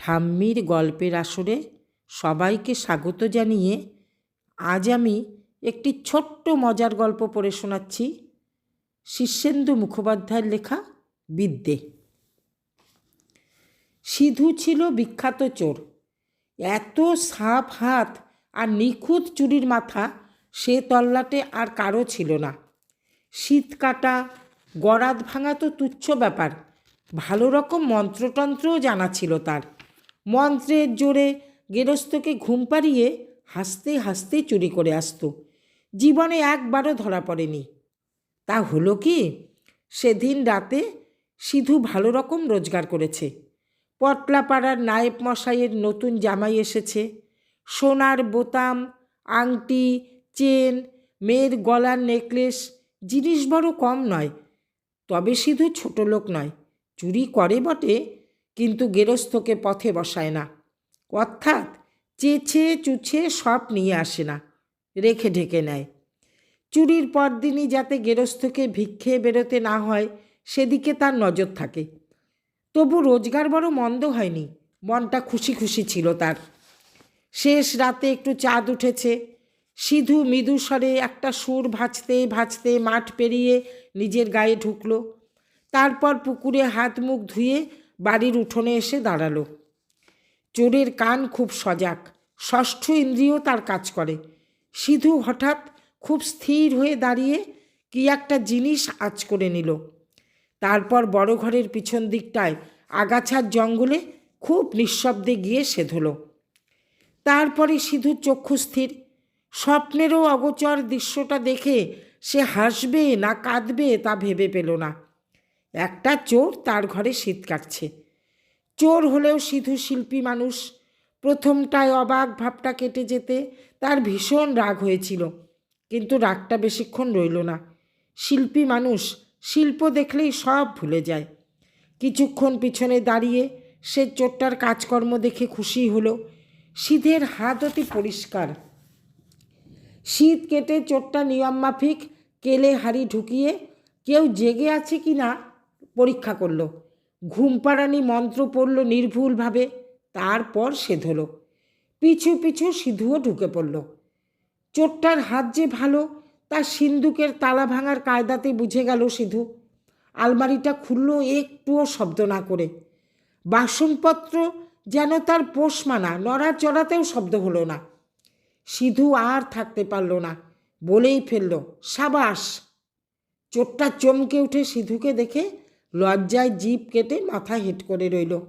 ঠাম্মির গল্পের আসরে সবাইকে স্বাগত জানিয়ে আজ আমি একটি ছোট্ট মজার গল্প পড়ে শোনাচ্ছি, শীর্ষেন্দু মুখোপাধ্যায়ের লেখা বিদ্যে। সিধু ছিল বিখ্যাত চোর। এত সাপ হাত আর নিখুঁত চুরির মাথা সে তল্লাটে আর কারও ছিল না। শীত কাটা, গরাদ ভাঙা তো তুচ্ছ ব্যাপার, ভালো রকম মন্ত্রতন্ত্রও জানা ছিল তার। মন্ত্রের জোরে গেরস্থকে ঘুম পাড়িয়ে হাসতে হাসতে চুরি করে আসতো। জীবনে একবারও ধরা পড়েনি। তা হলো কি? সেদিন রাতে সিধু ভালো রকম রোজগার করেছে। পটলাপাড়ার নায়েব মশাইয়ের নতুন জামাই এসেছে। সোনার বোতাম, আংটি, চেন, মেয়ের গলার নেকলেস জিনিস বড় কম নয়, তবে সিধু ছোট লোক নয়, চুরি করে বটে কিন্তু গেরস্থকে পথে বসায় না। অর্থাৎ চেছে চুছে সব নিয়ে আসে না, রেখে ঢেকে নেয়। চুরির পরদিনই যাতে গেরস্থকে ভিক্ষে বেরোতে না হয়, সেদিকে তার নজর থাকে। তবু রোজগার বড় মন্দ হয়নি, মনটা খুশি খুশি ছিল তার। শেষ রাতে একটু চাঁদ উঠেছে, সিধু মৃদু স্বরে একটা সুর ভাজতে ভাজতে মাঠ পেরিয়ে নিজের গায়ে ঢুকলো। তারপর পুকুরে হাত মুখ ধুয়ে বাড়ির উঠোনে এসে দাঁড়াল। চোরের কান খুব সজাগ। ষষ্ঠ ইন্দ্রিয় তার কাজ করে। সিধু হঠাৎ খুব স্থির হয়ে দাঁড়িয়ে কি একটা জিনিস আজ করে নিল। তারপর বড় ঘরের পিছন দিকটায় আগাছার জঙ্গলে খুব নিঃশব্দে গিয়ে সেধল। তারপরে সিধুর চক্ষু স্থির। স্বপ্নেরও অগোচর দৃশ্যটা দেখে সে হাসবে না কাঁদবে তা ভেবে পেল না। একটা চোর তার ঘরে শীত কাটছে। চোর হলেও সিধু শিল্পী মানুষ। প্রথমটায় অবাক ভাবটা কেটে যেতে তার ভীষণ রাগ হয়েছিল। কিন্তু রাগটা বেশিক্ষণ রইল না। শিল্পী মানুষ, শিল্প দেখলেই সব ভুলে যায়। কিছুক্ষণ পিছনে দাঁড়িয়ে সে চোরটার কাজকর্ম দেখে খুশি হলো। সিধের হাত অতি পরিষ্কার। শীত কেটে চোরটা নিয়ম মাফিক কেলে হাড়ি ঢুকিয়ে কেউ জেগে আছে কি না পরীক্ষা করল। ঘুম পাড়ানি মন্ত্র পড়ল নির্ভুলভাবে, তারপর সে ধলো পিছু পিছু সিধুও ঢুকে পড়ল। চোরটার হাত যে ভালো তার সিন্দুকের তালা ভাঙার কায়দাতে বুঝে গেল সিধু। আলমারিটা খুলল একটুও শব্দ না করে। বাসনপত্র যেন তার পোষ মানা নড়া চড়াতেও শব্দ হলো না। সিধু আর থাকতে পারল না, বলেই ফেলল, সাবাস! চোরটা চমকে উঠে সিধুকে দেখে লজ্জায় জিপ কেটে মাথা হেট করে রইল।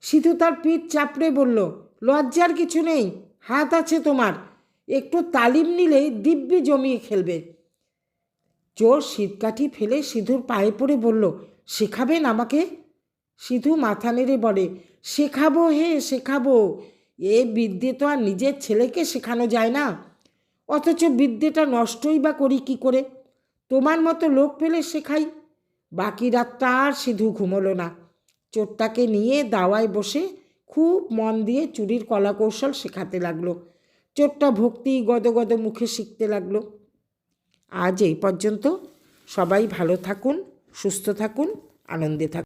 সিধু তার পিঠ চাপড়ে বলল, লজ্জার কিছু নেই, হাত আছে তোমার। একটু তালিম নিলেই দিব্যি জমিয়ে খেলবে। চোর শীতকাঠি ফেলে সিধুর পায়ে পড়ে বলল, শেখাবেন আমাকে? সিধু মাথা নেড়ে বলে, শেখাবো হে, শেখাবো। এ বিদ্যে তো আর নিজের ছেলেকে শেখানো যায় না। অথচ বিদ্যেটা নষ্টই বা করি কি করে? তোমার মতো লোক পেলে শেখাই। বাকি রাতটা আর সিধু ঘুমোলো না। চোরটাকে নিয়ে দাওয়ায় বসে খুব মন দিয়ে চুরির কলাকৌশল শেখাতে লাগল। চোরটা ভক্তি গদগদ মুখে শিখতে লাগল। আজ এই পর্যন্ত সবাই ভালো থাকুন, সুস্থ থাকুন, আনন্দে থাকুন।